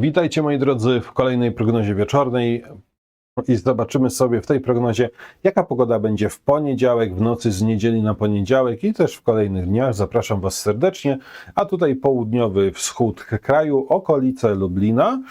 Witajcie moi drodzy w kolejnej prognozie wieczornej i zobaczymy sobie w tej prognozie, jaka pogoda będzie w poniedziałek, w nocy z niedzieli na poniedziałek i też w kolejnych dniach. Zapraszam Was serdecznie. A tutaj południowy wschód kraju, okolice Lublina.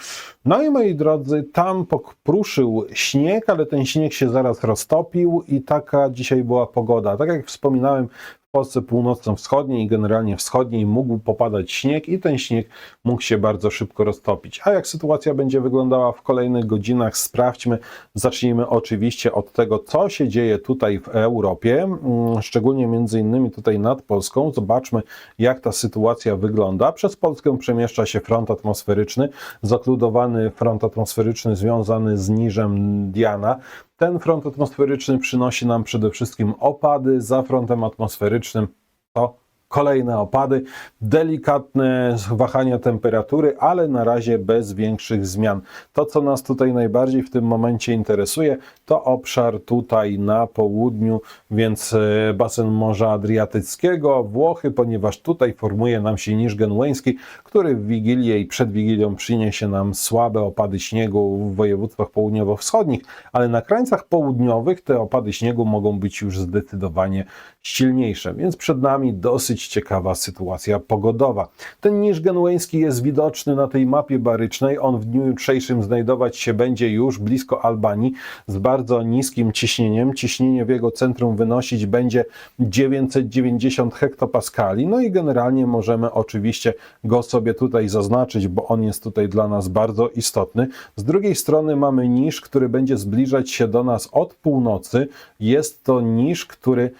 No i moi drodzy, tam pokruszył śnieg, ale ten śnieg się zaraz roztopił i taka dzisiaj była pogoda. Tak jak wspominałem, w Polsce północno-wschodniej i generalnie wschodniej mógł popadać śnieg i ten śnieg mógł się bardzo szybko roztopić. A jak sytuacja będzie wyglądała w kolejnych godzinach, sprawdźmy. Zacznijmy oczywiście od tego, co się dzieje tutaj w Europie, mm, szczególnie między innymi tutaj nad Polską. Zobaczmy, jak ta sytuacja wygląda. Przez Polskę przemieszcza się front atmosferyczny, zakludowany front atmosferyczny związany z niżem Diana. Ten front atmosferyczny przynosi nam przede wszystkim opady. Za frontem atmosferycznym to kolejne opady, delikatne wahania temperatury, ale na razie bez większych zmian. To, co nas tutaj najbardziej w tym momencie interesuje, to obszar tutaj na południu, więc e, basen Morza Adriatyckiego, Włochy, ponieważ tutaj formuje nam się niż genueński, który w Wigilię i przed Wigilią przyniesie nam słabe opady śniegu w województwach południowo-wschodnich, ale na krańcach południowych te opady śniegu mogą być już zdecydowanie silniejsze, więc przed nami dosyć ciekawa sytuacja pogodowa. Ten niż genueński jest widoczny na tej mapie barycznej. On w dniu jutrzejszym znajdować się będzie już blisko Albanii z bardzo niskim ciśnieniem. Ciśnienie w jego centrum wynosić będzie 990 hektopaskali. No i generalnie możemy oczywiście go sobie tutaj zaznaczyć, bo on jest tutaj dla nas bardzo istotny. Z drugiej strony mamy niż, który będzie zbliżać się do nas od północy. Jest to niż, który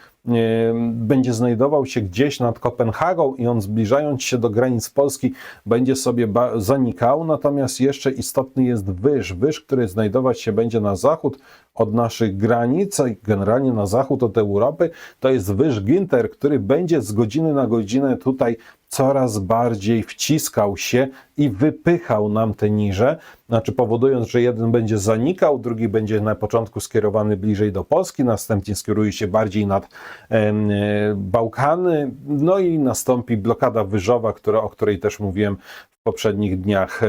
będzie znajdował się gdzieś nad Kopenhagą i on zbliżając się do granic Polski będzie sobie zanikał, natomiast jeszcze istotny jest wyż, wyż, który znajdować się będzie na zachód od naszych granic, generalnie na zachód od Europy, to jest wyż Ginter, który będzie z godziny na godzinę tutaj coraz bardziej wciskał się i wypychał nam te niże, znaczy powodując, że jeden będzie zanikał, drugi będzie na początku skierowany bliżej do Polski, następnie skieruje się bardziej nad e, Bałkany, no i nastąpi blokada wyżowa, która, o której też mówiłem w poprzednich dniach,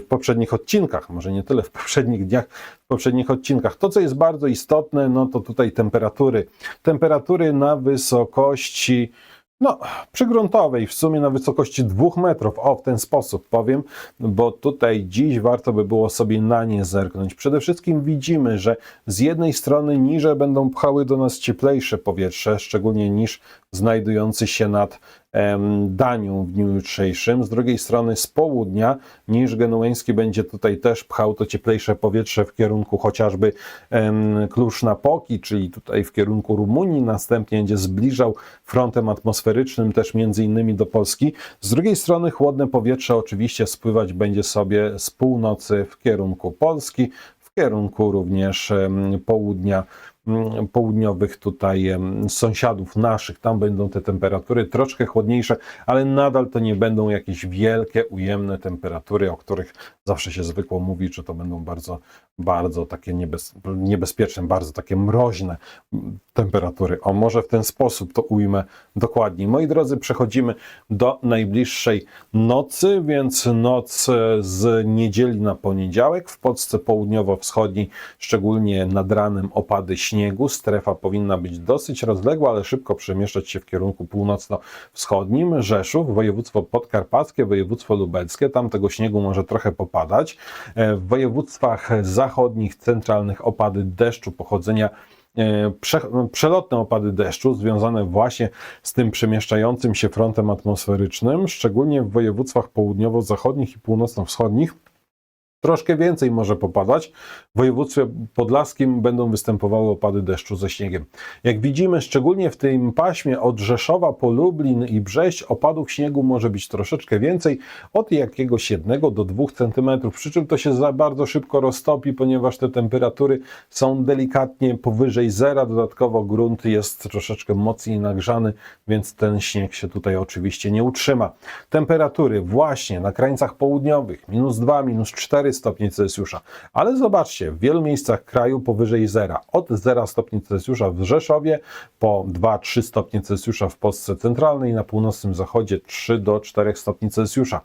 w poprzednich odcinkach, może nie tyle w poprzednich dniach, w poprzednich odcinkach. To, co jest bardzo istotne, no to tutaj temperatury. Temperatury na wysokości no, przygruntowej, w sumie na wysokości dwóch metrów. O, w ten sposób powiem, bo tutaj dziś warto by było sobie na nie zerknąć. Przede wszystkim widzimy, że z jednej strony niże będą pchały do nas cieplejsze powietrze, szczególnie niż znajdujący się nad Danią w dniu jutrzejszym. Z drugiej strony z południa niż genueński będzie tutaj też pchał to cieplejsze powietrze w kierunku chociażby Klusz-Napoki, czyli tutaj w kierunku Rumunii. Następnie będzie zbliżał frontem atmosferycznym też między innymi do Polski. Z drugiej strony chłodne powietrze oczywiście spływać będzie sobie z północy w kierunku Polski, w kierunku również południa południowych tutaj sąsiadów naszych. Tam będą te temperatury troszkę chłodniejsze, ale nadal to nie będą jakieś wielkie, ujemne temperatury, o których zawsze się zwykło mówić, że to będą bardzo, bardzo takie niebez, niebezpieczne, bardzo takie mroźne temperatury. O, może w ten sposób to ujmę dokładniej. Moi drodzy, przechodzimy do najbliższej nocy, więc noc z niedzieli na poniedziałek w Polsce południowo-wschodniej, szczególnie nad ranem opady śniegu. Strefa powinna być dosyć rozległa, ale szybko przemieszczać się w kierunku północno-wschodnim. Rzeszów, województwo podkarpackie, województwo lubelskie, tam tego śniegu może trochę popadać. E, w województwach zachodnich, centralnych opady deszczu pochodzenia e, przelotne opady deszczu związane właśnie z tym przemieszczającym się frontem atmosferycznym, szczególnie w województwach południowo-zachodnich i północno-wschodnich Troszkę więcej może popadać. W województwie podlaskim będą występowały opady deszczu ze śniegiem. Jak widzimy, szczególnie w tym paśmie od Rzeszowa po Lublin i Brześć, opadów śniegu może być troszeczkę więcej, od jakiegoś 1 do 2 cm. Przy czym to się za bardzo szybko roztopi, ponieważ te temperatury są delikatnie powyżej zera. Dodatkowo grunt jest troszeczkę mocniej nagrzany, więc ten śnieg się tutaj oczywiście nie utrzyma. Temperatury właśnie na krańcach południowych minus 2, minus 4 4 stopnie Celsjusza. Ale zobaczcie, w wielu miejscach kraju powyżej zera. Od 0 stopni Celsjusza w Rzeszowie, po 2-3 stopnie Celsjusza w Polsce centralnej, na północnym zachodzie 3 do 4 stopni Celsjusza.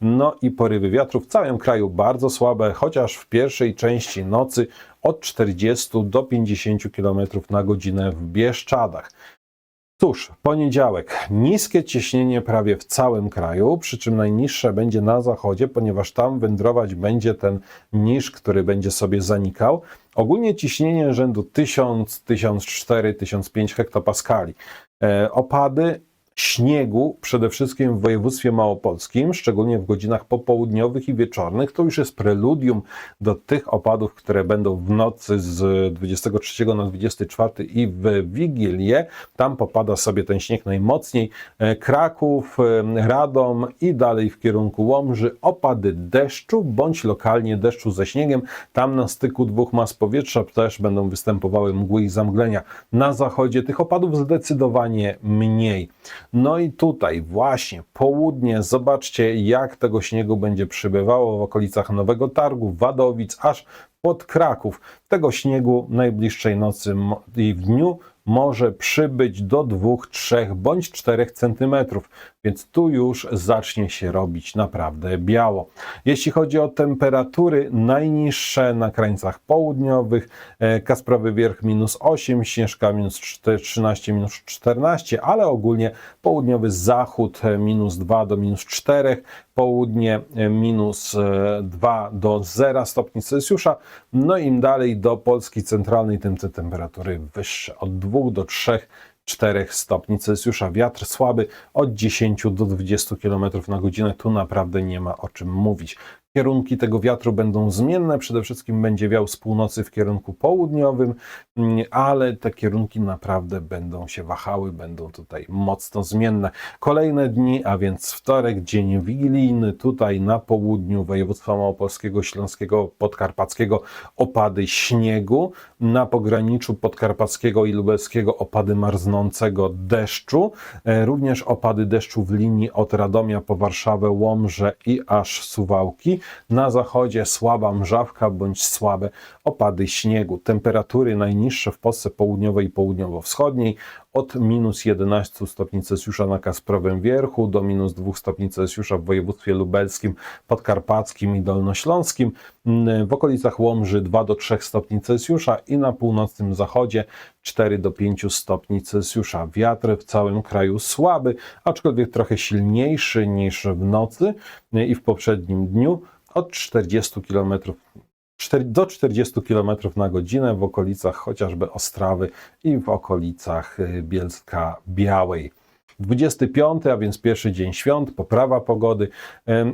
No i porywy wiatru w całym kraju bardzo słabe, chociaż w pierwszej części nocy od 40 do 50 km na godzinę w Bieszczadach. Cóż, poniedziałek. Niskie ciśnienie prawie w całym kraju, przy czym najniższe będzie na zachodzie, ponieważ tam wędrować będzie ten niż, który będzie sobie zanikał. Ogólnie ciśnienie rzędu 1000, 1004, 1005 hektopaskali. E, opady śniegu, przede wszystkim w województwie małopolskim, szczególnie w godzinach popołudniowych i wieczornych. To już jest preludium do tych opadów, które będą w nocy z 23 na 24 i w Wigilię. Tam popada sobie ten śnieg najmocniej. E, Kraków, e, Radom i dalej w kierunku Łomży opady deszczu bądź lokalnie deszczu ze śniegiem. Tam na styku dwóch mas powietrza też będą występowały mgły i zamglenia. Na zachodzie tych opadów zdecydowanie mniej. No i tutaj właśnie południe, zobaczcie jak tego śniegu będzie przybywało w okolicach Nowego Targu, Wadowic, aż pod Kraków. Tego śniegu najbliższej nocy i w dniu może przybyć do 2, 3 bądź 4 centymetrów, więc tu już zacznie się robić naprawdę biało. Jeśli chodzi o temperatury, najniższe na krańcach południowych, e, Kasprowy Wierch minus 8, Śnieżka minus 4, 13, minus 14, ale ogólnie południowy zachód e, minus 2 do minus 4, południe e, minus e, 2 do 0 stopni Celsjusza, no im dalej do Polski centralnej, tym te temperatury wyższe, od 2 do 3 4 stopni Celsjusza. Wiatr słaby od 10 do 20 km na godzinę. Tu naprawdę nie ma o czym mówić. Kierunki tego wiatru będą zmienne. Przede wszystkim będzie wiał z północy w kierunku południowym, mm, ale te kierunki naprawdę będą się wahały, będą tutaj mocno zmienne. Kolejne dni, a więc wtorek, dzień wigilijny, tutaj na południu województwa małopolskiego, śląskiego, podkarpackiego opady śniegu, na pograniczu podkarpackiego i lubelskiego opady marznącego deszczu, e, również opady deszczu w linii od Radomia po Warszawę, Łomże i aż Suwałki. Na zachodzie słaba mrzawka bądź słabe opady śniegu. Temperatury najniższe w Polsce południowej i południowo-wschodniej od minus 11 stopni Celsjusza na Kasprowym Wierchu do minus 2 stopni Celsjusza w województwie lubelskim, podkarpackim i dolnośląskim. Mm, W okolicach Łomży 2 do 3 stopni Celsjusza i na północnym zachodzie 4 do 5 stopni Celsjusza. Wiatr w całym kraju słaby, aczkolwiek trochę silniejszy niż w nocy i w poprzednim dniu od 40 km do 40 km na godzinę w okolicach chociażby Ostrawy i w okolicach y, Bielska Białej. 25, a więc pierwszy dzień świąt, poprawa pogody.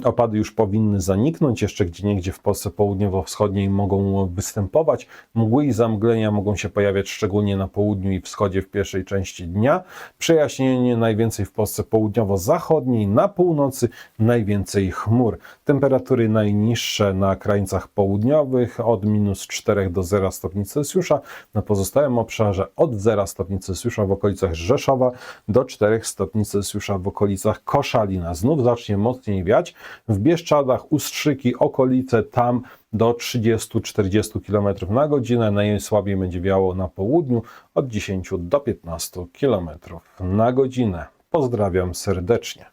Opady już powinny zaniknąć. Jeszcze gdzieniegdzie w Polsce południowo-wschodniej mogą występować. Mgły i zamglenia mogą się pojawiać szczególnie na południu i wschodzie w pierwszej części dnia. Przejaśnienie najwięcej w Polsce południowo-zachodniej, na północy najwięcej chmur. Temperatury najniższe na krańcach południowych od minus 4 do 0 stopni Celsjusza. Na pozostałym obszarze od 0 stopni Celsjusza w okolicach Rzeszowa do 4 stopni Celsjusza w okolicach Koszalina. Znów zacznie mocniej wiać. W Bieszczadach, Ustrzyki, okolice tam do 30-40 km na godzinę. Najsłabiej będzie wiało na południu od 10 do 15 km na godzinę. Pozdrawiam serdecznie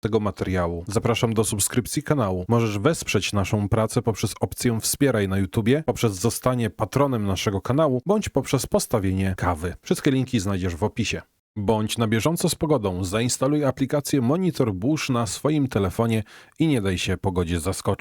tego materiału. Zapraszam do subskrypcji kanału. Możesz wesprzeć naszą pracę poprzez opcję Wspieraj na YouTubie, poprzez zostanie patronem naszego kanału, bądź poprzez postawienie kawy. Wszystkie linki znajdziesz w opisie. Bądź na bieżąco z pogodą. Zainstaluj aplikację Monitor Burz na swoim telefonie i nie daj się pogodzie zaskoczyć.